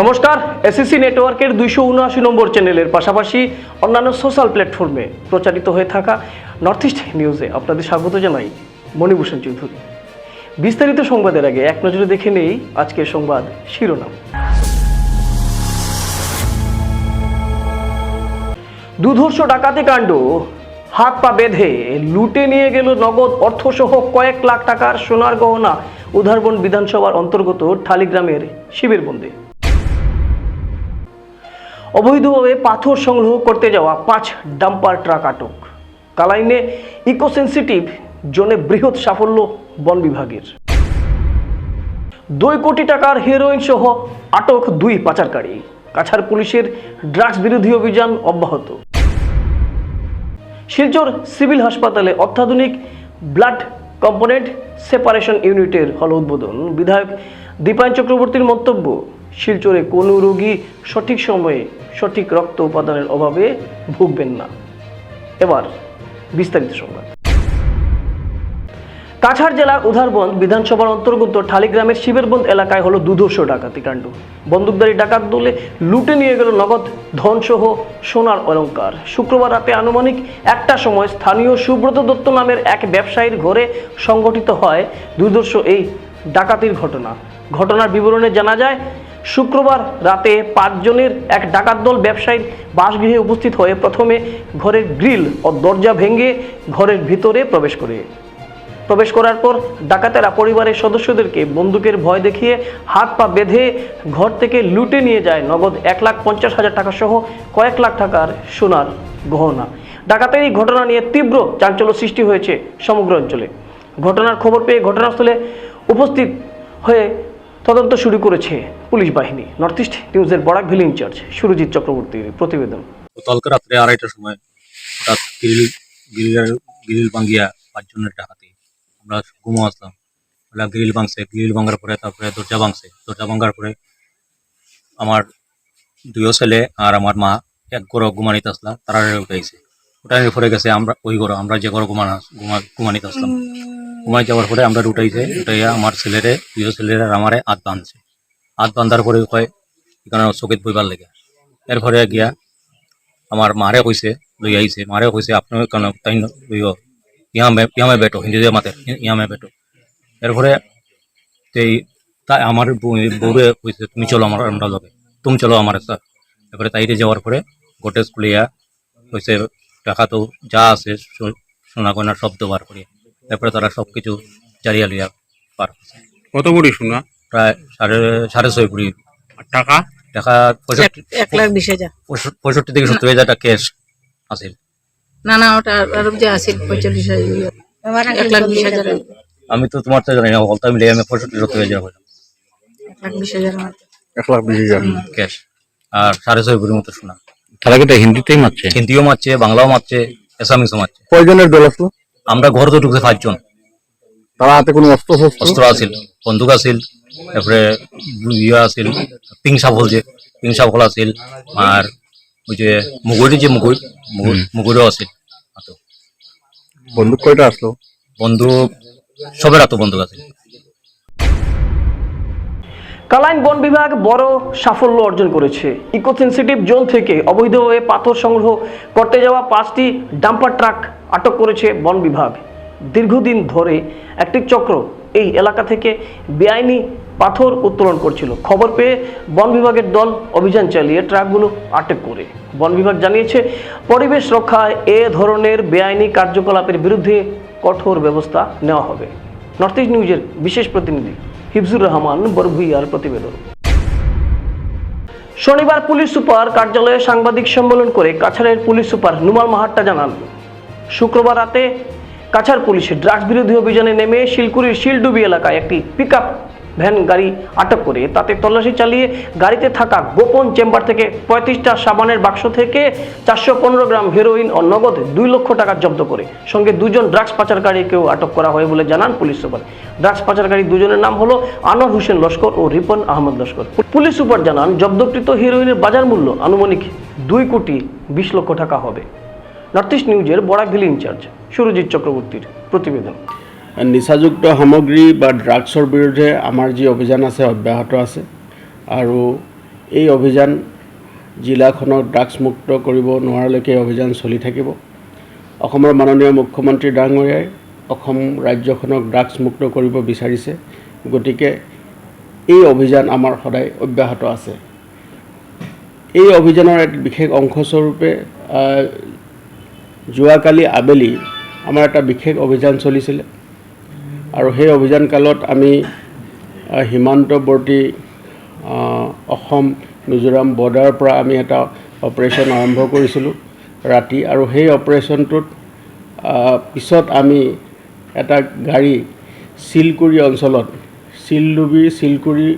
নমস্কার এসএসসি নেটওয়ার্কের দুইশো উনআশি নম্বর চ্যানেলের পাশাপাশি অন্যান্য সোশ্যাল প্ল্যাটফর্মে প্রচারিত হয়ে থাকা নর্থ ইস্ট নিউজে আপনাদের স্বাগত জানাই মণিভূষণ চৌধুরী। বিস্তারিত সংবাদের আগে এক নজরে দেখে নেই আজকের সংবাদ শিরোনাম। দুধর্ষ ডাকাতি কাণ্ড, হাত পা বেঁধে লুটে নিয়ে গেল নগদ অর্থসহ কয়েক লাখ টাকার সোনার গহনা উধারবন বিধানসভার অন্তর্গত ঠালিগ্রামের শিবিরবন্দে অবৈধভাবে পাথর সংগ্রহ করতে যাওয়া পাঁচ ডাম্পার ট্রাক আটক। কালাইনে ইকোসেন্সিটিভ জোনে বৃহৎ সাফল্য বন বিভাগের। দুই কোটি টাকার হেরোইন সহ আটক দুই পাচারকারী। কাছাড় পুলিশের ড্রাগস বিরোধী অভিযান অব্যাহত। শিলচর সিভিল হাসপাতালে অত্যাধুনিক ব্লাড কম্পোনেন্ট সেপারেশন ইউনিটের হল উদ্বোধন। বিধায়ক দীপায়ন চক্রবর্তীর মন্তব্য শিলচরে কোনো রোগী সঠিক সময়ে সঠিক রক্ত উপাদানের অভাবে ভুগবেন না। এবার বিস্তারিত সংবাদ। কাছাড় জেলার উধারবন্দ বিধানসভার অন্তর্গত ঠালিগ্রামের শিবেরবন্দ এলাকায় হলো দুধর্ষ ডাকাতি কাণ্ড। বন্দুকধারী ডাকাত দলে লুটে নিয়ে গেল নগদ ধনসহ সোনার অলংকার। শুক্রবার রাতে আনুমানিক একটা সময় স্থানীয় সুব্রত দত্ত নামের এক ব্যবসায়ীর ঘরে সংগঠিত হয় দুর্ধর্ষ এই ডাকাতির ঘটনা। ঘটনার বিবরণে জানা যায় শুক্রবার রাতে পাঁচজনের এক ডাকাত দল ব্যবসায়ীর বাসগৃহে উপস্থিত হয়ে প্রথমে ঘরের গ্রিল ও দরজা ভেঙে ঘরের ভিতরে প্রবেশ করে। প্রবেশ করার পর ডাকাতেরা পরিবারের সদস্যদেরকে বন্দুকের ভয় দেখিয়ে হাত পা বেঁধে ঘর থেকে লুটে নিয়ে যায়। নগদ এক লাখ পঞ্চাশ হাজার টাকা সহ কয়েক লাখ টাকার সোনার গহনা। ডাকাতের এই ঘটনা নিয়ে তীব্র চাঞ্চল্য সৃষ্টি হয়েছে সমগ্র অঞ্চলে। ঘটনার খবর পেয়ে ঘটনাস্থলে উপস্থিত হয়ে তদন্ত শুরু করেছে পুলিশ বাহিনী। নর্থ ইস্ট নিউজের বরাক ভ্যালি ইনচার্জ সুরজিৎ চক্রবর্তীর প্রতিবেদন। কালকে রাত্রে আড়াইটার সময় হঠাৎ গ্রিল, গ্রিলের, গ্রিল ভাঙ্গিয়া পাঁচজনের ডাকাতি আমরা ঘুমো আসলাম। ওরা গ্রিল ভাঙছে, গ্রিল ভাঙার পরে তারপরে দরজা ভাঙছে। দরজা ভাঙার পরে আমার দুইও ছেলে আর আমার মা এক ঘর ঘুমানিতে আসলাম, তারা উঠাইছে উঠানোর পরে গেছে, আমরা, ওই ঘর আমরা যে ঘর ঘুমানো, ঘুমা ঘুমানিতে আসলাম। ঘুমাই যাওয়ার পরে আমরা উঠাইছে উঠাইয়া আমার ছেলেরে দুইও ছেলেরে আমারে হাত বাঁধছে। হাত বাঁধার পরে কয় এখানে চকিত বইবার লেগে? এরপরে গিয়া আমার মারে কইছে, লই আইছে। মারে কইছে আপনার কেন তাই লইও ইয়া মে ইয়া মে বেটো হিন্দি মাতে ইয়ামে বেটো। এরপরে তেই তাই আমার বউ- বউরে কইছে, তুমি চলো আমার আমরা লগে, তুমি চলো আমার স্যার। এরপরে তাইরে যাওয়ার পরে গোটে স্কুলে ইয়া কইছে, টাকা তো যা আছে সোনা গয়না শব্দ বার করি। এরপরে তারা সব কিছু জারিয়া লইয়া পার কত কোটি শোনা প্রায় সাড়ে সাড়ে ছয় কুড়ি টাকা? টাকা পঁয়ষট্টি এক লাখ বিশ হাজার। পঁয়ষট্টি- থেকে সত্তর হাজার টাকা ক্যাশ আছে না না ওটা আরও যে আছে পঁয়তাল্লিশ হাজার। এক লাখ বিশ হাজার। আমি তো তোমার তো জানি না বলতে মিলে আমি পঁয়ষট্টি সত্তর হাজার হইলাম। এক লাখ বিশ হাজার মতো। এক লাখ বিশ হাজার। ক্যাশ আর সাড়ে ছয় ভরির মতো শোনা তারা কিন্তু হিন্দিতেই মারছে? হিন্দিও মারছে বাংলাও মারছে এসামিসও মারছে। কয়জনের দল আসলো? আমরা ঘর তো ঢুকছে পাঁচজন। তারা হাতে কোনো অস্ত্র অস্ত্র আছিল বন্দুক আছিল তারপরে ইয়ে আছিল পিং সাফল যে পিং সাফল আছিল আর ওই যে মুগুরি যে মুগুর মুগুরও আছিল। বন্দুক কয়টা আসলো? বন্দুক সবের হাতো বন্দুক আছিল। কালাইন বন বিভাগ বড় সাফল্য অর্জন করেছে। ইকোসেন্সিটিভ জোন থেকে অবৈধভাবে পাথর সংগ্রহ করতে যাওয়া পাঁচটি ডাম্পার ট্রাক আটক করেছে বন বিভাগ। দীর্ঘদিন ধরে একটি চক্র এই এলাকা থেকে বেআইনি পাথর উত্তোলন করছিল। খবর পেয়ে বন বিভাগের দল অভিযান চালিয়ে ট্রাকগুলো আটক করে। বন বিভাগ জানিয়েছে, পরিবেশ রক্ষায় এ ধরনের বেআইনি কার্যকলাপের বিরুদ্ধে কঠোর ব্যবস্থা নেওয়া হবে। নর্থ ইস্ট নিউজের বিশেষ প্রতিনিধি হিফজুর রহমান, বরভুইয়ার প্রতিবেদন। শনিবার পুলিশ সুপার কার্যালয়ে সাংবাদিক সম্মেলন করে কাছাড়ের পুলিশ সুপার নুমাল মাহাট্টা জানান শুক্রবার রাতে কাছাড় পুলিশ ড্রাগস বিরোধী অভিযানে নেমে শিলকুড়ির শিলডুবি এলাকায় একটি পিকআপ ভ্যান গাড়ি আটক করে। তাতে তল্লাশি চালিয়ে গাড়িতে থাকা গোপন চেম্বার থেকে পঁয়ত্রিশটা সাবানের বাক্স থেকে চারশো পনেরো গ্রাম হেরোইন ও নগদ দুই লক্ষ টাকা জব্দ করে। সঙ্গে দুজন ড্রাগস পাচারকারীকেও আটক করা হয় বলে জানান পুলিশ সুপার। ড্রাগস পাচারকারী দুজনের নাম হলো আনোয়ার হোসেন লস্কর ও রিপন আহমদ লস্কর। পুলিশ সুপার জানান, জব্দকৃত হিরোইনের বাজার মূল্য আনুমানিক দুই কোটি বিশ লক্ষ টাকা হবে। নর্থ ইস্ট নিউজের বরাক ভ্যালি ইনচার্জ সুরজিৎ চক্রবর্তীর প্রতিবেদন। নিচাযুক্ত সামগ্ৰী বা ড্ৰাগছৰ বিৰুদ্ধে আমাৰ যি অভিযান আছে, অব্যাহত আছে, আৰু এই অভিযান জিলাখনক ড্ৰাগছমুক্ত কৰিব নোৱাৰালৈকে এই অভিযান চলি থাকিব। অসমৰ মাননীয় মুখ্যমন্ত্ৰী ডাঙৰীয়াই অসম ৰাজ্যখনক ড্ৰাগছমুক্ত কৰিব বিচাৰিছে। গতিকে এই অভিযান আমাৰ সদায় অব্যাহত আছে। এই অভিযানৰ এক বিশেষ অংশস্বৰূপে যোৱাকালি আবেলি আমাৰ এটা বিশেষ অভিযান চলিছিলে। আৰু সেই অভিযান কালত আমি সীমান্তৱৰ্তী অসম মিজোৰাম বৰ্ডাৰৰ পৰা আমি এটা অপাৰেশ্যন আৰম্ভ কৰিছিলোঁ ৰাতি। আৰু সেই অপাৰেশ্যনটোত পিছত আমি এটা গাড়ী চিলকুৰি অঞ্চলত, চিলডুবি চিলকুৰি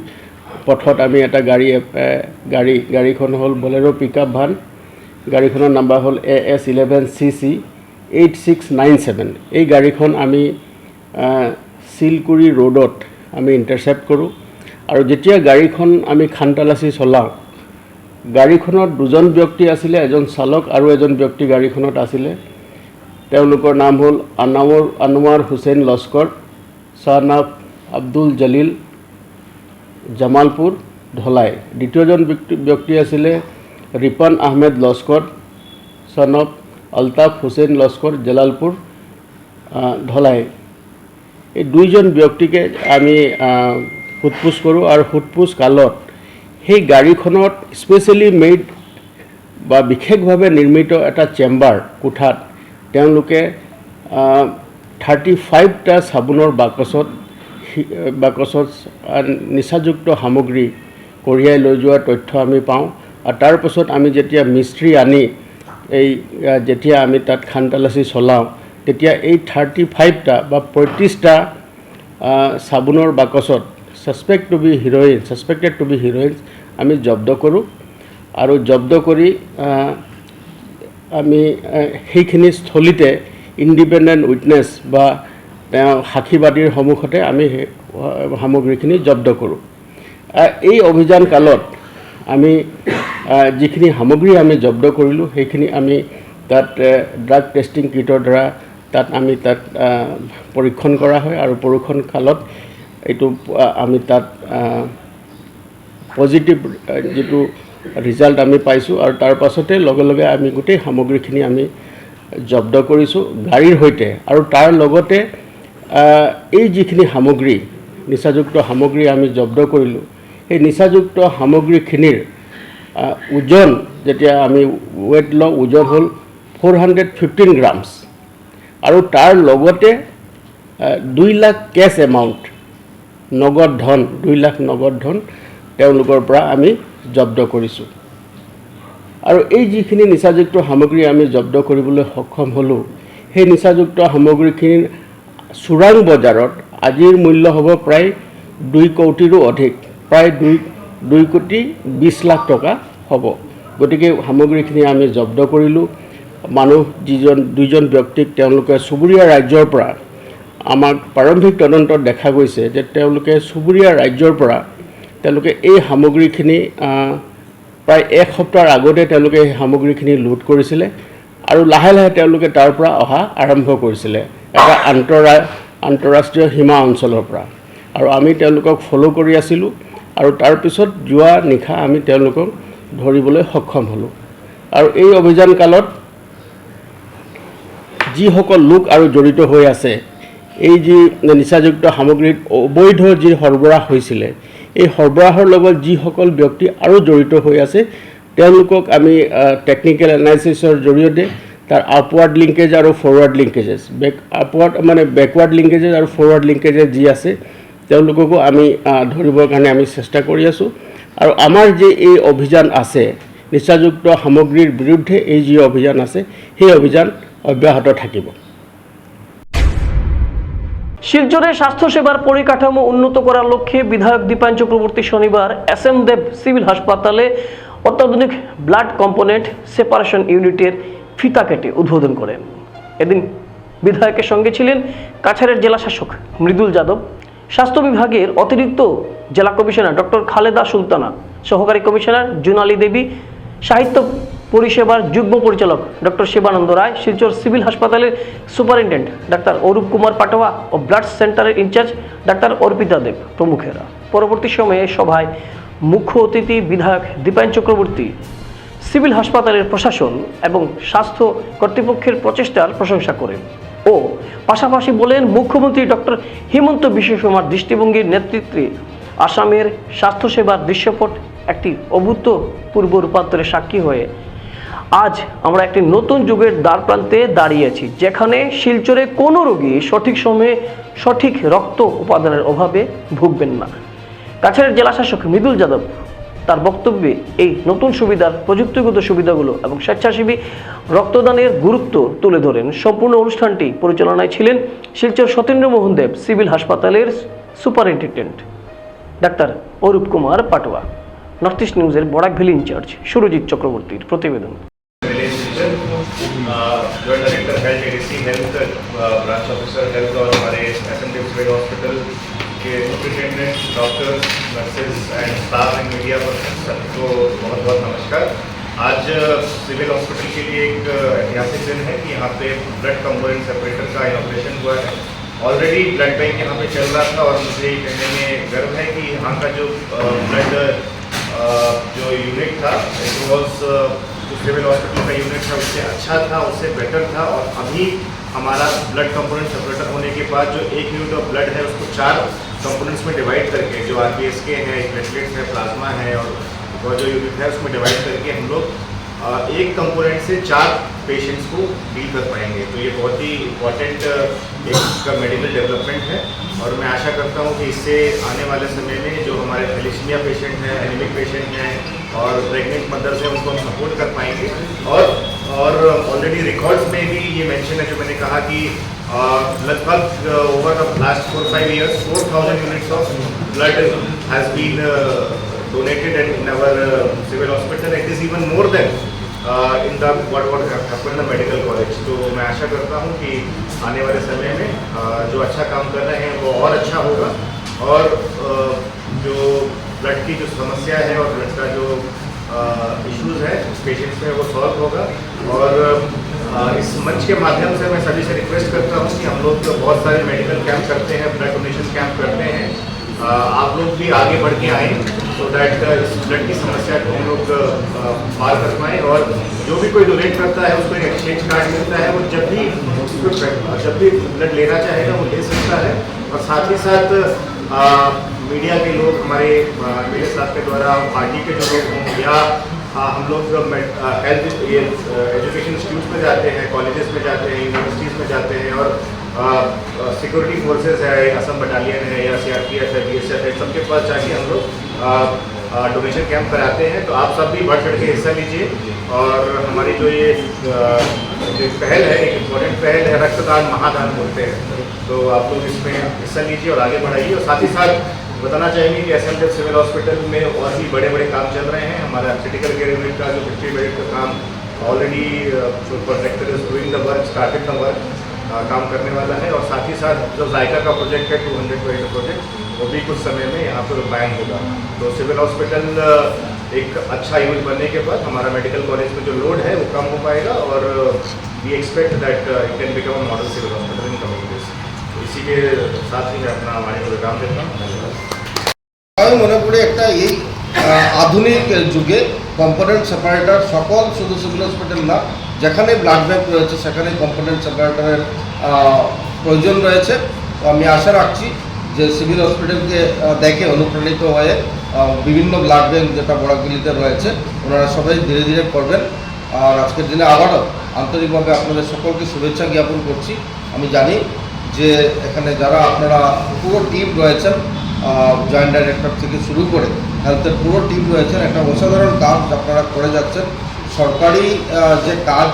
পথত আমি এটা গাড়ী গাড়ী, গাড়ীখন হ'ল বলেৰ' পিক আপ ভান গাড়ীখনৰ নাম্বাৰ হ'ল A S eleven C C eight six nine seven এই গাড়ীখন আমি চিলকুৰি ৰোডত আমি ইণ্টাৰচেপ্ট কৰোঁ। আৰু যেতিয়া গাড়ীখন আমি খানতালাচি চলাওঁ, গাড়ীখনত দুজন ব্যক্তি আছিলে, এজন চালক আৰু এজন ব্যক্তি গাড়ীখনত আছিলে। তেওঁলোকৰ নাম হ'ল আনামৰ, আনোৱাৰ হুছেইন লস্কৰ শ্বাহনাফ আব্দুল জলিল, জামালপুৰ, ধলাই। দ্বিতীয়জন ব্যক্তি ব্যক্তি আছিলে ৰিপান আহমেদ লস্কৰ চন অফ আলতাফ হুছেইন লস্কৰ জলালপুৰ আহ, ধলাই এই দুইজন ব্যক্তিকে আমি সোধপোছ কৰোঁ আৰু সোধপোছ কালত। সেই গাড়ীখনত স্পেচিয়েলি মেড বা বিশেষভাৱে নিৰ্মিত এটা চেম্বাৰ কোঠাত তেওঁলোকে থাৰ্টি ফাইভটা চাবোনৰ বাকচত বাকচত নিচাযুক্ত সামগ্ৰী কঢ়িয়াই লৈ যোৱাৰ তথ্য আমি পাওঁ। আৰু তাৰ পাছত আমি যেতিয়া মিস্ত্ৰী আনি এই যেতিয়া আমি তাত খানতালাচি চলাওঁ, তেতিয়া এই থাৰ্টি ফাইভটা বা পঁয়ত্ৰিছটা চাবোনৰ বাকচত suspect to be heroin suspected to be heroin আমি জব্দ কৰোঁ আৰু জব্দ কৰি আমি সেইখিনি স্থলীতে ইণ্ডিপেণ্ডেণ্ট উইটনেছ বা তেওঁ সাক্ষীবাদীৰ সন্মুখতে আমি সামগ্ৰীখিনি জব্দ কৰোঁ। এই অভিযান কালত আমি যিখিনি সামগ্ৰী আমি জব্দ কৰিলোঁ, সেইখিনি আমি তাত ড্ৰাগ টেষ্টিং কিটৰ দ্বাৰা তাত আমি তাত পৰীক্ষণ কৰা হয় আৰু পৰীক্ষণ কালত এইটো আমি তাত পজিটিভ যিটো ৰিজাল্ট আমি পাইছোঁ আৰু তাৰ পাছতে লগে লগে আমি গোটেই সামগ্ৰীখিনি আমি জব্দ কৰিছোঁ গাড়ীৰ সৈতে আৰু তাৰ লগতে এই যিখিনি সামগ্ৰী, নিচাযুক্ত সামগ্ৰী আমি জব্দ কৰিলোঁ সেই নিচাযুক্ত সামগ্ৰীখিনিৰ ওজন, যেতিয়া আমি ৱেট লওঁ, ওজন হ'ল ফ'ৰ হাণ্ড্ৰেড ফিফটিন গ্ৰামছ আৰু তাৰ লগতে দুই লাখ কেছ এমাউণ্ট নগদ ধন, দুই লাখ নগদ ধন তেওঁলোকৰ পৰা আমি জব্দ কৰিছোঁ। আৰু এই যিখিনি নিচাযুক্ত সামগ্ৰী আমি জব্দ কৰিবলৈ সক্ষম হ'লোঁ, সেই নিচাযুক্ত সামগ্ৰীখিনিৰ চোৰাং বজাৰত আজিৰ মূল্য হ'ব প্ৰায় দুই কোটিৰো অধিক। প্ৰায় দুই দুই কোটি বিছ লাখ টকা হ'ব। গতিকে সামগ্ৰীখিনি আমি জব্দ কৰিলোঁ। মানুহ যিজন, দুইজন ব্যক্তিক তেওঁলোকে চুবুৰীয়া ৰাজ্যৰ পৰা আমাক প্ৰাৰম্ভিক তদন্তত দেখা গৈছে যে তেওঁলোকে চুবুৰীয়া ৰাজ্যৰ পৰা তেওঁলোকে এই সামগ্ৰীখিনি প্ৰায় এক সপ্তাহৰ আগতে তেওঁলোকে সেই সামগ্ৰীখিনি লোড কৰিছিলে আৰু লাহে লাহে তেওঁলোকে তাৰ পৰা অহা আৰম্ভ কৰিছিলে। এটা আন্তৰা, আন্তঃৰাষ্ট্ৰীয় সীমা অঞ্চলৰ পৰা। আৰু আমি তেওঁলোকক ফ'ল' কৰি আছিলোঁ। আৰু তাৰপিছত যোৱা নিশা আমি তেওঁলোকক ধৰিবলৈ সক্ষম হ'লোঁ। আৰু এই অভিযান কালত যিসকল লোক আৰু জড়িত হৈ আছে, এই যি নিচাযুক্ত সামগ্ৰীত অবৈধ যি সৰবৰাহ হৈছিলে, এই সৰবৰাহৰ লগত যিসকল ব্যক্তি আৰু জড়িত হৈ আছে, তেওঁলোকক আমি টেকনিকেল এনালাইচিছৰ জৰিয়তে তাৰ আপৱাৰ্ড লিংকেজ আৰু ফৰৱাৰ্ড লিংকেজেছ বেক আপৱাৰ্ড মানে বেকৱাৰ্ড লিংকেজেছ আৰু ফৰৱাৰ্ড লিংকেজেছ যি আছে তেওঁলোককো আমি ধৰিবৰ কাৰণে আমি চেষ্টা কৰি আছোঁ। আৰু আমাৰ যি এই অভিযান আছে, নিচাযুক্ত সামগ্ৰীৰ বিৰুদ্ধে এই যি অভিযান আছে, সেই অভিযান অব্যাহত থাকিব। শিলচরের স্বাস্থ্যসেবার পরিকাঠামো উন্নত করার লক্ষ্যে বিধায়ক দীপায়ন চক্রবর্তী শনিবার এস এম দেব সিভিল হাসপাতালে অত্যাধুনিক ব্লাড কম্পোনেন্ট সেপারেশন ইউনিটের ফিতা কেটে উদ্বোধন করেন। এদিন বিধায়কের সঙ্গে ছিলেন কাছাড়ের জেলা শাসক মৃদুল যাদব। স্বাস্থ্য বিভাগের অতিরিক্ত জেলা কমিশনার ডক্টর খালেদা সুলতানা, সহকারী কমিশনার জুনালী দেবী, সাহিত্য পরিষেবার যুগ্ম পরিচালক ডক্টর শিবানন্দ রায়, শিলচর সিভিল হাসপাতালের সুপারিনটেন্ডেন্ট ডাক্তার অরূপ কুমার পাটোয়া ও ব্লাড সেন্টারের ইনচার্জ ডাক্তার অর্পিতা দেব প্রমুখেরা। পরবর্তী সময়ে সভায় মুখ্য অতিথি বিধায়ক দীপায়ন চক্রবর্তী, সিভিল হাসপাতালের প্রশাসন এবং স্বাস্থ্য কর্তৃপক্ষের প্রচেষ্টার প্রশংসা করেন। ও। পাশাপাশি বলেন মুখ্যমন্ত্রী ডক্টর হিমন্ত বিশ্ব শর্মার দৃষ্টিভঙ্গির নেতৃত্বে আসামের স্বাস্থ্যসেবার দৃশ্যপট একটি অভূতপূর্ব রূপান্তরের সাক্ষী হয়ে আজ আমরা একটি নতুন যুগের দ্বার প্রান্তে দাঁড়িয়েছি যেখানে শিলচরে কোনো রোগী সঠিক সময়ে সঠিক রক্ত উপাদানের অভাবে ভুগবেন না। কাছাড়ের জেলাশাসক মৃদুল যাদব তার বক্তব্যে এই নতুন সুবিধার প্রযুক্তিগত সুবিধাগুলো এবং স্বেচ্ছাসেবী রক্তদানের গুরুত্ব তুলে ধরেন সম্পূর্ণ অনুষ্ঠানটি পরিচালনায় ছিলেন শিলচর সতীন্দ্র মোহন দেব সিভিল হাসপাতালের superintendent doctor Arup Kumar Patowa north east নিউজের বরাক ভ্যালি ইনচার্জ সুরজিৎ চক্রবর্তীর প্রতিবেদন village teacher joint director health ADC health branch officer health और हमारे एस एम सिविल हॉस्पिटल के superintendent doctors nurses and staff and media person सबको बहुत बहुत नमस्कार। आज सिविल हॉस्पिटल के लिए एक ऐतिहासिक दिन है कि यहाँ पे ब्लड कंपोनेंट सेपरेटर का इनोग्रेशन हुआ है। ऑलरेडी ब्लड बैंक यहाँ पे चल रहा था और मुझे कहने में गर्व है कि यहाँ का जो ब्लड जो यूनिट था इट वॉज़ जो सिविल हॉस्पिटल का यूनिट था, उससे अच्छा था, उससे बेटर था और अभी हमारा ब्लड कंपोनेंट सेपरेटर होने के बाद जो एक यूनिट ऑफ़ ब्लड है, उसको चार कंपोनेंट्स में डिवाइड करके, जो आर पी एस के हैं प्लेटलेट्स है प्लाज्मा है और और जो यूनिट है, उसमें डिवाइड करके हम लोग एक कंपोनेंट से चार पेशेंट्स को डील कर पाएँगे। तो ये बहुत ही इंपॉर्टेंट एक मेडिकल डेवलपमेंट है और मैं आशा करता हूँ कि इससे आने वाले समय में जो हमारे थैलेसीमिया पेशेंट हैं एनिमिक पेशेंट हैं और प्रेग्नेंट मदर्स से उनको हम सपोर्ट कर पाएँगे और और ऑलरेडी रिकॉर्ड्स में भी ये मेंशन है जो मैंने कहा कि लगभग over the last four five years four thousand units of blood has been donated and. It is even more than uh, in the what what happened in the medical college. तो मैं आशा करता हूँ कि आने वाले समय में uh, जो अच्छा काम कर रहे हैं वो और अच्छा होगा और uh, जो ब्लड की जो समस्या है और ब्लड का जो इश्यूज़ है पेशेंट्स में वो सॉल्व होगा। और इस मंच के माध्यम से मैं सभी से रिक्वेस्ट करता हूँ कि हम लोग तो बहुत सारे मेडिकल कैंप करते हैं ब्लड डोनेशन कैंप करते हैं। आप लोग भी आगे बढ़ के आए सो दैट इस ब्लड की समस्या को हम लोग पार कर पाएँ। और जो भी कोई डोनेट करता है, उसको एक एक्सचेंज कार्ड मिलता है। वो जब भी उसको, जब भी ब्लड लेना चाहेगा, वो ले सकता है। और साथ ही साथ मीडिया के लोग हमारे मेरे साथ के द्वारा, पार्टी के जो लोग हों या हम लोग हेल्थ ये एजुकेशन इंस्टीट्यूट में जाते हैं कॉलेजेस में जाते हैं यूनिवर्सिटीज़ में जाते हैं और सिक्योरिटी फोर्सेस है, असम बटालियन है या सीआरपीएफ है बीएसएफ है सबके पास जाके हम लोग डोनेशन कैंप कराते हैं। तो आप सब भी बढ़ चढ़ के हिस्सा लीजिए और हमारी जो ये जो पहल है, एक इम्पोर्टेंट पहल है, रक्तदान महादान बोलते हैं। तो आप लोग इसमें हिस्सा लीजिए और आगे बढ़ाइए और साथ ही साथ बताना चाहेंगे कि एस सिविल हॉस्पिटल में और भी बड़े बड़े काम चल रहे हैं, हमारा क्रिटिकल केयर यूनिट का जो फिफ्टी बेड का काम already contractor is doing the work started the work काम करने वाला है और साथ ही साथ जो जायका का प्रोजेक्ट है टू हंड्रेड बेड प्रोजेक्ट वो भी कुछ समय में यहाँ पर रूपायन होगा। तो सिविल हॉस्पिटल एक अच्छा यूज़ बनने के बाद हमारा मेडिकल कॉलेज में जो लोड है, वो कम हो पाएगा और we expect that it can become a model civil hospital in coming days इसी के साथ ही मैं अपना को विराम देता हूँ। এই আধুনিক যুগে কম্পোনেন্ট সেপারেটর সকল শুধু সিভিল হসপিটাল না, যেখানে ব্লাড ব্যাংক রয়েছে, সেখানে কম্পোনেন্ট সেপারেটরের প্রয়োজন রয়েছে। আমি আশা রাখছি যে সিভিল হসপিটালকে দেখে অনুপ্রাণিত হয়ে বিভিন্ন ব্লাড ব্যাংক যেটা বড়াগুলিতে রয়েছে, ওনারা সবাই ধীরে ধীরে করবেন। আর আজকের দিনে আবারও আন্তরিকভাবে আপনাদের সকলকে শুভেচ্ছা জ্ঞাপন করছি। আমি জানি যে এখানে যারা আপনারা পুরো টিম রয়েছেন জয়েন্ট ডাইরেক্টর থেকে শুরু করে হেলথের পুরো টিম রয়েছেন। একটা অসাধারণ কাজ আপনারা করে যাচ্ছেন। সরকারি যে কাজ,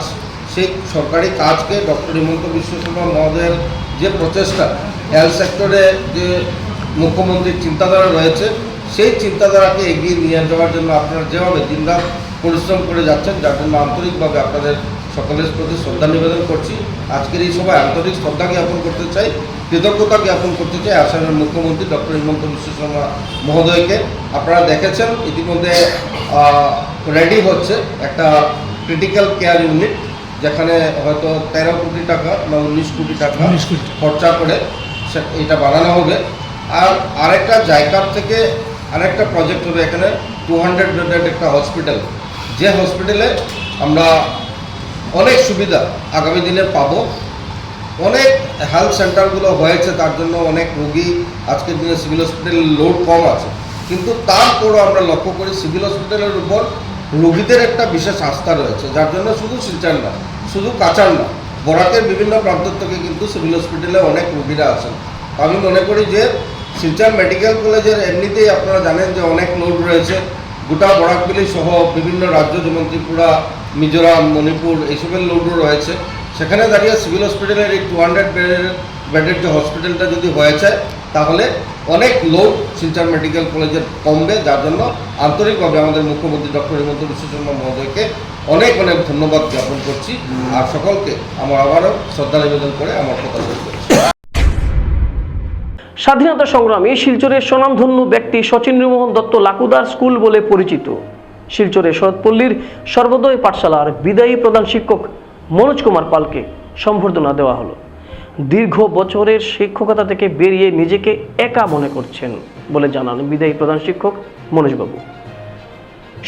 সেই সরকারি কাজকে ডক্টর হিমন্ত বিশ্ব শর্মা মহোদয়ের যে প্রচেষ্টা হেলথ সেক্টরে যে মুখ্যমন্ত্রীর চিন্তাধারা রয়েছে, সেই চিন্তাধারাকে এগিয়ে নিয়ে যাওয়ার জন্য আপনারা যেভাবে দিনরাত পরিশ্রম করে যাচ্ছেন, যার জন্য আন্তরিকভাবে আপনাদের সকলের প্রতি শ্রদ্ধা নিবেদন করছি। আজকের এই সভায় আন্তরিক শ্রদ্ধা জ্ঞাপন করতে চাই কৃতজ্ঞতা জ্ঞাপন করতে চাই আসামের মুখ্যমন্ত্রী ডক্টর হিমন্ত বিশ্ব শর্মা মহোদয়কে। আপনারা দেখেছেন ইতিমধ্যে রেডি হচ্ছে একটা ক্রিটিক্যাল কেয়ার ইউনিট যেখানে হয়তো তেরো কোটি টাকা বা উনিশ কোটি টাকা খরচা করে এটা বানানো হবে। আর আরেকটা জায়গার থেকে আরেকটা প্রজেক্ট হবে এখানে টু হান্ড্রেড বেডেড একটা হসপিটাল যে হসপিটালে আমরা অনেক সুবিধা আগামী দিনে পাবো। অনেক হেলথ সেন্টারগুলো হয়েছে, তার জন্য অনেক রোগী আজকের দিনে সিভিল হসপিটালের লোড কম আছে। কিন্তু তারপরও আমরা লক্ষ্য করি সিভিল হসপিটালের উপর রোগীদের একটা বিশেষ আস্থা রয়েছে, যার জন্য শুধু শিলচর না শুধু কাঁচার না বরাকের বিভিন্ন প্রান্ত থেকে কিন্তু সিভিল হসপিটালে অনেক রোগীরা আছেন। আমি মনে করি যে শিলচর মেডিকেল কলেজের এমনিতেই আপনারা জানেন যে অনেক লোড রয়েছে। গোটা বরাকবিলি সহ বিভিন্ন রাজ্য যেমন ত্রিপুরা মিজোরাম, মণিপুর, এইসবের লোডও রয়েছে। সেখানে দাঁড়িয়ে সিভিল হসপিটালের এই টু হান্ড্রেড বেডের যে হসপিটালটা যদি হয়ে যায় তাহলে অনেক লোড শিলচর মেডিকেল কলেজের কমবে, যার জন্য আন্তরিকভাবে আমাদের মুখ্যমন্ত্রী ডক্টর হিমন্ত বিশ্ব শর্মা মহোদয়কে অনেক অনেক ধন্যবাদ জ্ঞাপন করছি। আর সকলকে আমার আবারও শ্রদ্ধা নিবেদন করে আমার কথা করছি। স্বাধীনতা সংগ্রামী শিলচরের স্বনামধন্য ব্যক্তি শচীন্দ্রমোহন দত্ত লাকুদার স্কুল বলে পরিচিত। শিলচরের শরৎপল্লীর সর্বোদয় পাঠশালার বিদায়ী প্রধান শিক্ষক মনোজ কুমার পালকে সম্বর্ধনা দেওয়া হলো। দীর্ঘ বছরের শিক্ষকতা থেকে বেরিয়ে নিজেকে একা মনে করছেন বলে জানান বিদায়ী প্রধান শিক্ষক মনোজবাবু।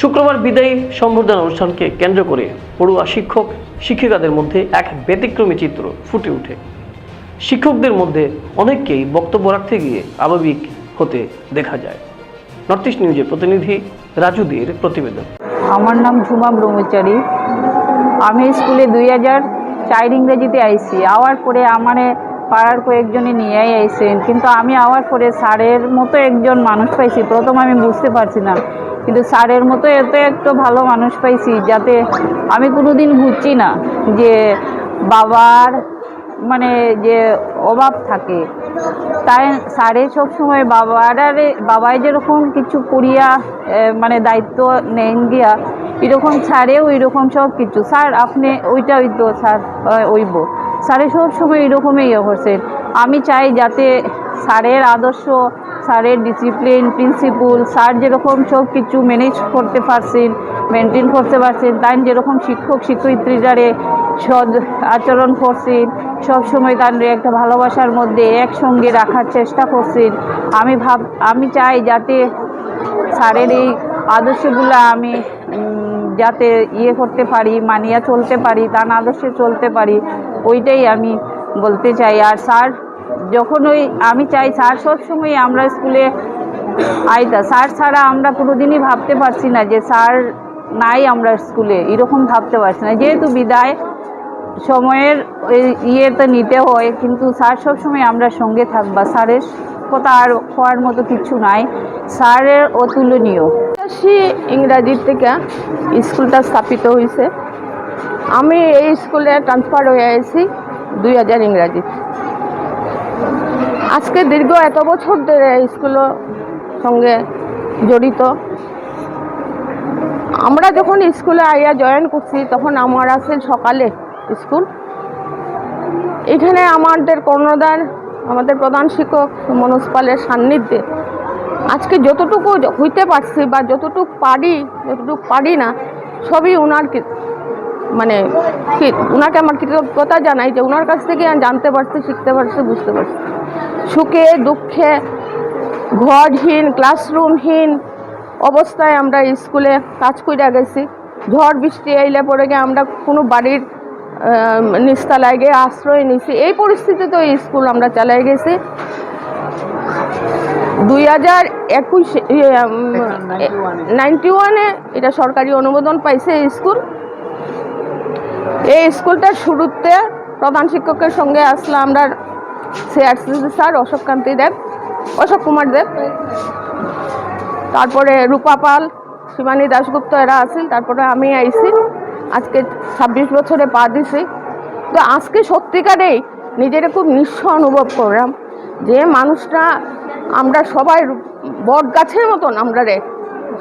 শুক্রবার বিদায়ী সম্বর্ধনা অনুষ্ঠানকে কেন্দ্র করে পড়ুয়া শিক্ষক, শিক্ষিকাদের মধ্যে এক ব্যতিক্রমী চিত্র ফুটে ওঠে। শিক্ষকদের মধ্যে অনেককেই বক্তব্য রাখতে গিয়ে আবেগিক হতে দেখা যায়। নর্থ ইস্ট নিউজের প্রতিনিধি রাজুদের প্রতিবেদন। আমার নাম ঝুমা ব্রহ্মচারী। আমি স্কুলে দুই হাজার চার ইংরেজিতে আইসি। আওয়ার পরে আমার পাড়ার কয়েকজনে নিয়ে আইসেন। কিন্তু আমি আওয়ার পরে স্যারের মতো একজন মানুষ পাইছি। প্রথম আমি বুঝতে পারছি না। কিন্তু স্যারের মতো এত একটু ভালো মানুষ পাইছি যাতে আমি কোনোদিন বুঝছি না যে বাবার মানে যে অভাব থাকে, তাই স্যারে সবসময় বাবারে বাবাই যেরকম কিছু করিয়া মানে দায়িত্ব নেন গিয়া, এরকম স্যারেও এরকম সব কিছু। স্যার, আপনি ওইটা ওই তো স্যার ওইব। স্যারে সব সময় এরকমই করছেন আমি চাই যাতে স্যারের আদর্শ স্যারের ডিসিপ্লিন প্রিন্সিপাল স্যার যেরকম সব কিছু ম্যানেজ করতে পারছেন মেনটেন করতে পারছেন, তাই যেরকম শিক্ষক, শিক্ষয়িত্রীরারে সদ আচরণ করছেন সবসময় তাদের একটা ভালোবাসার মধ্যে একসঙ্গে রাখার চেষ্টা করছেন। আমি ভাব, আমি চাই যাতে স্যারের এই আদর্শগুলো আমি যাতে ইয়ে করতে পারি, মানিয়া চলতে পারি, তার আদর্শে চলতে পারি, ওইটাই আমি বলতে চাই। আর স্যার যখন ওই আমি চাই, স্যার সবসময় আমরা স্কুলে আইতা। স্যার ছাড়া আমরা কোনোদিনই ভাবতে পারছি না যে স্যার নাই আমরা স্কুলে। এরকম ভাবতে পারছি না। যেহেতু বিদায়, সময়ের ওই ইয়েতে নিতে হয়, কিন্তু স্যার সবসময় আমরা সঙ্গে থাকবা। স্যারের কথা আর হওয়ার মতো কিছু নাই। স্যারের অতুলনীয়। আসি ইংরাজির থেকে স্কুলটা স্থাপিত হয়েছে আমি এই স্কুলে ট্রান্সফার হয়ে আছি দুই হাজার ইংরাজি আজকে দীর্ঘ এত বছর ধরে স্কুলের সঙ্গে জড়িত। আমরা যখন স্কুলে আইয়া জয়েন করছি, তখন আমার আছে সকালে স্কুল। এখানে আমাদের কর্ণদার আমাদের প্রধান শিক্ষক মনোজ পালের সান্নিধ্যে আজকে যতটুকু হইতে পারছি বা যতটুকু পারি যতটুকু পারি না, সবই ওনার মানে ওনাকে আমার কৃতজ্ঞতা জানাই যে ওনার কাছ থেকে আমি জানতে পারছি শিখতে পারছি বুঝতে পারছি। সুখে দুঃখে ঘরহীন ক্লাসরুমহীন অবস্থায় আমরা স্কুলে কাজ করে গেছি। ঝড় বৃষ্টি আইলে পরে গিয়ে আমরা কোনো বাড়ির আহ, নিচতলায় গিয়ে আশ্রয় নিছি। এই পরিস্থিতিতে ওই স্কুল আমরা চালাই গেছি। দুই হাজার একুশ নাইনটি ওয়ানে এটা সরকারি অনুমোদন পাইছে এই স্কুল। এই স্কুলটার শুরুতে প্রধান শিক্ষকের সঙ্গে আসলে আমরা সিআরসিসি স্যার অশোক কান্তি দেব, অশোক কুমার দেব, তারপরে রূপা পাল, শিবানী দাশগুপ্ত এরা আছেন, তারপরে আমি আইসি আজকে ছাব্বিশ বছরে পা দিছি। তো আজকে সত্যিকারেই নিজেরা খুব নিঃস্ব অনুভব করলাম যে মানুষরা আমরা সবাই বট গাছের মতন আমরা রে।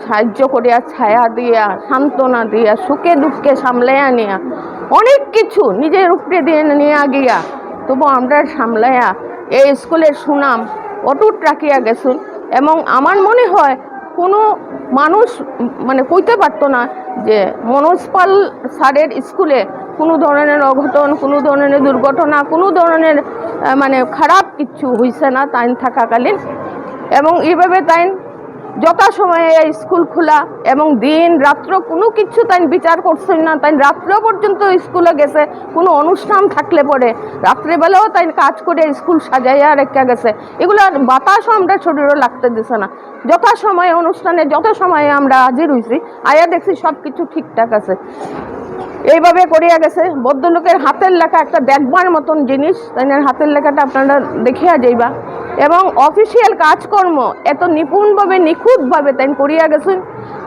সাহায্য করিয়া, ছায়া দিয়া, সান্ত্বনা দিয়া, সুখে দুঃখে সামলাইয়া নিয়া। অনেক কিছু নিজের উপরে দিয়ে নিয়ে গিয়া। তবু আমরা সামলাইয়া এই স্কুলের সুনাম অটুট রাখিয়া গেছুন এবং আমার মনে হয় কোনো মানুষ মানে কইতে পারতো না যে মনোজ পাল স্যারের স্কুলে কোনো ধরনের অঘটন, কোনো ধরনের দুর্ঘটনা, কোনো ধরনের মানে খারাপ কিছু হয়েছে না তাই থাকাকালীন। এবং এইভাবে তাই যথাসময়ে স্কুল খোলা এবং দিন, রাত্র কোনো কিছু তাই বিচার করছেন না। তাই রাত্র পর্যন্ত স্কুলে গেছে, কোনো অনুষ্ঠান থাকলে পরে। রাত্রেবেলাও তাই কাজ করে স্কুল সাজাইয়া রেখে গেছে। এগুলো আর বাতাসও আমরা শরীরও লাগতে দিছে না। যথাসময়ে অনুষ্ঠানে যত সময়ে আমরা হাজির হয়েছি আয়া দেখছি সব কিছু ঠিকঠাক আছে। এইভাবে করিয়া গেছে। ভদ্রলোকের হাতের লেখা একটা দেখবার মতন জিনিস, তাই না? হাতের লেখাটা আপনারা দেখিয়া যাইবা। এবং অফিসিয়াল কাজকর্ম এত নিপুণভাবে, নিখুঁতভাবে তাই করিয়া গেছেন।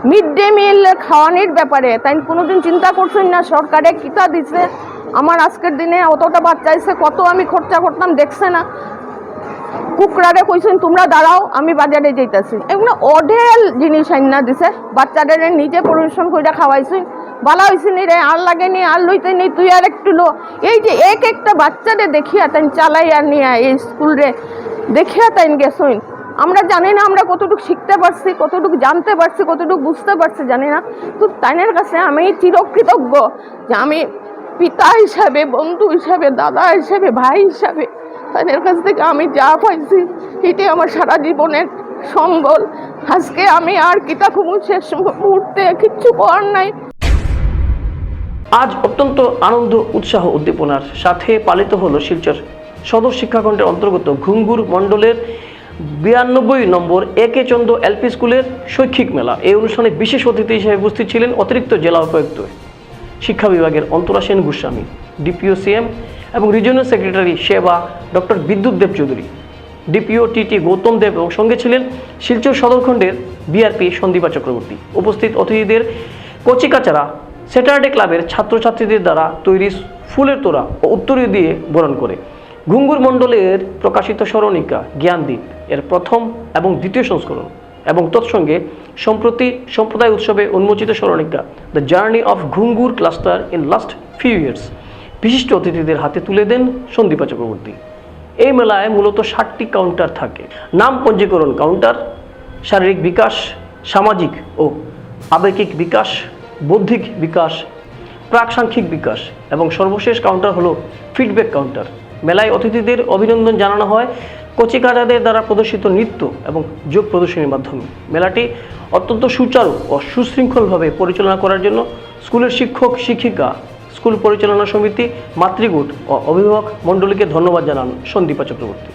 মিড ডে মিল খাওয়ানির ব্যাপারে তাই কোনোদিন চিন্তা করছেন না? সরকারে কিতা দিছে? আমার আজকের দিনে অতটা বাচ্চা এসে কত আমি খরচা করতাম দেখছে না। কুকরারে কইছেন, তোমরা দাঁড়াও, আমি বাজারে যাইতাছি। এগুলো অঢেল জিনিস আইনা দিছে। বাচ্চাদের নিজে পরিবেশন করে খাওয়াইছেন। বালা হয়েছে নি রে, আর লাগেনি আর লইতে নি, তুই আর একটু লো। এই যে এক একটা বাচ্চাদের দেখিয়া তাই চালাই আর নিয়ে এই স্কুল রে, দেখিয়া তাই গেছইন। আমরা জানি না আমরা কতটুকু শিখতে পারছি, কতটুকু জানতে পারছি, কতটুকু বুঝতে পারছি, জানি না। তো তাইনের কাছে আমি চিরকৃতজ্ঞ যে আমি পিতা হিসাবে, বন্ধু হিসাবে, দাদা হিসাবে, ভাই হিসাবে তাদের কাছ থেকে আমি যা পাইছি, এটাই আমার সারা জীবনের সম্বল আজকে আমি আর কিতা খুব শেষ মুহূর্তে কিচ্ছু করার নাই। আজ অত্যন্ত আনন্দ, উৎসাহ উদ্দীপনার সাথে পালিত হলো শিলচর সদর শিক্ষাখণ্ডের অন্তর্গত ঘুঙ্গুর মণ্ডলের বিরানব্বই নম্বর এ কে চন্দ্র এলপি স্কুলের শৈক্ষিক মেলা। এই অনুষ্ঠানে বিশেষ অতিথি হিসেবে উপস্থিত ছিলেন অতিরিক্ত জেলা উপায়ুক্ত, শিক্ষা বিভাগের অন্তরা সেন গোস্বামী, ডিপিও সিএম এবং regional secretary SEBA doctor Bidyut Deb Choudhury. DPO TT Gautam Deb এবং সঙ্গে ছিলেন শিলচর সদরখণ্ডের বিআরপি সন্দীপা চক্রবর্তী। উপস্থিত অতিথিদের কচিকাচারা স্যাটারডে ক্লাবের ছাত্রছাত্রীদের দ্বারা তৈরি ফুলের তোড়া ও উত্তরীয় দিয়ে বরণ করে। ঘুঙ্গুর মণ্ডলের প্রকাশিত স্মরণিকা জ্ঞানদীপ, এর প্রথম এবং দ্বিতীয় সংস্করণ এবং তৎসঙ্গে সম্প্রতি সম্প্রদায় উৎসবে উন্মোচিত স্মরণিকা the journey of Ghungur cluster in last few years বিশিষ্ট অতিথিদের হাতে তুলে দেন সন্দীপা চক্রবর্তী। এই মেলায় মূলত ষাটটি কাউন্টার থাকে। নাম পঞ্জীকরণ কাউন্টার শারীরিক বিকাশ, সামাজিক ও আবেগিক বিকাশ বৌদ্ধিক বিকাশ প্রাকসাংখিক বিকাশ এবং সর্বশেষ কাউন্টার হলো ফিডব্যাক কাউন্টার মেলায় অতিথিদের অভিনন্দন জানানো হয় কচিকারাদের দ্বারা প্রদর্শিত নৃত্য এবং যোগ প্রদর্শনীর মাধ্যমে। মেলাটি অত্যন্ত সুচারু ও সুশৃঙ্খলভাবে পরিচালনা করার জন্য স্কুলের শিক্ষক, শিক্ষিকা, স্কুল পরিচালনা সমিতি, মাতৃগুট ও অভিভাবক মণ্ডলীকে ধন্যবাদ জানান সন্দীপা চক্রবর্তী।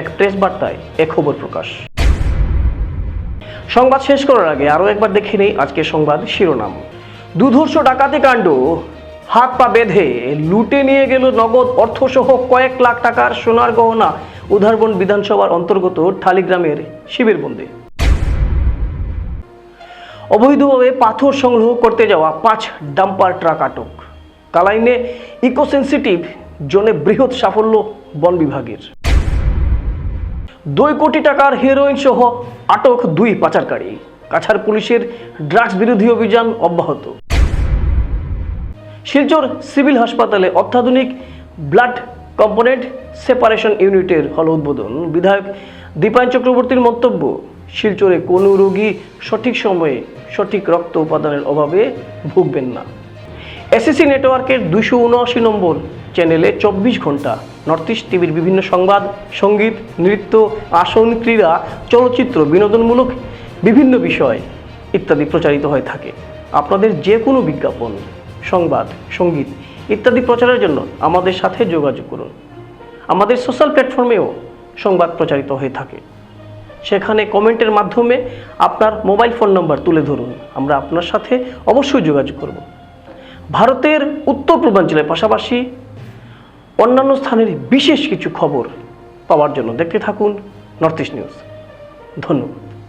এক প্রেস বার্তায় এ খবর প্রকাশ। সংবাদ শেষ করার আগে আরও একবার দেখে নেই আজকের সংবাদ শিরোনাম। দুধর্ষ ডাকাতি কাণ্ড। হাত পা বেঁধে লুটে নিয়ে গেল নগদ অর্থসহ কয়েক লাখ টাকার সোনার গহনা উধারবন বিধানসভার অন্তর্গত ঠালিগ্রামের শিবিরবন্দে অবৈধভাবে পাথর সংগ্রহ করতে যাওয়া পাঁচ ডাম্পার ট্রাক আটক। কালাইনে ইকোসেন্সিটিভ, জোনে বৃহৎ সাফল্য বন বিভাগের। দুই কোটি টাকার হেরোইন সহ আটক দুই পাচারকারী। কাছাড় পুলিশের ড্রাগস বিরোধী অভিযান অব্যাহত। শিলচর সিভিল হাসপাতালে অত্যাধুনিক ব্লাড কম্পোনেন্ট সেপারেশন ইউনিটের হল উদ্বোধন। বিধায়ক দীপায়ন চক্রবর্তীর মন্তব্য, শিলচরে কোনো রোগী সঠিক সময়ে সঠিক রক্ত উপাদানের অভাবে ভুগবেন না। এসএসসি নেটওয়ার্কের দুশো উনআশি নম্বর চ্যানেলে চব্বিশ ঘণ্টা নর্থ ইস্ট টিভির বিভিন্ন সংবাদ, সংগীত, নৃত্য, আসন, ক্রীড়া, চলচ্চিত্র, বিনোদনমূলক বিভিন্ন বিষয় ইত্যাদি প্রচারিত হয়ে থাকে। আপনাদের যে কোনো বিজ্ঞাপন সংবাদ, সংগীত ইত্যাদি প্রচারের জন্য আমাদের সাথে যোগাযোগ করুন। আমাদের সোশ্যাল প্ল্যাটফর্মেও সংবাদ প্রচারিত হয়ে থাকে। সেখানে কমেন্টের মাধ্যমে আপনার মোবাইল ফোন নাম্বার তুলে ধরুন। আমরা আপনার সাথে অবশ্যই যোগাযোগ করব। ভারতের উত্তর পূর্বাঞ্চলের পাশাপাশি অন্যান্য স্থানের বিশেষ কিছু খবর পাওয়ার জন্য দেখতে থাকুন নর্থ ইস্ট নিউজ ধন্যবাদ।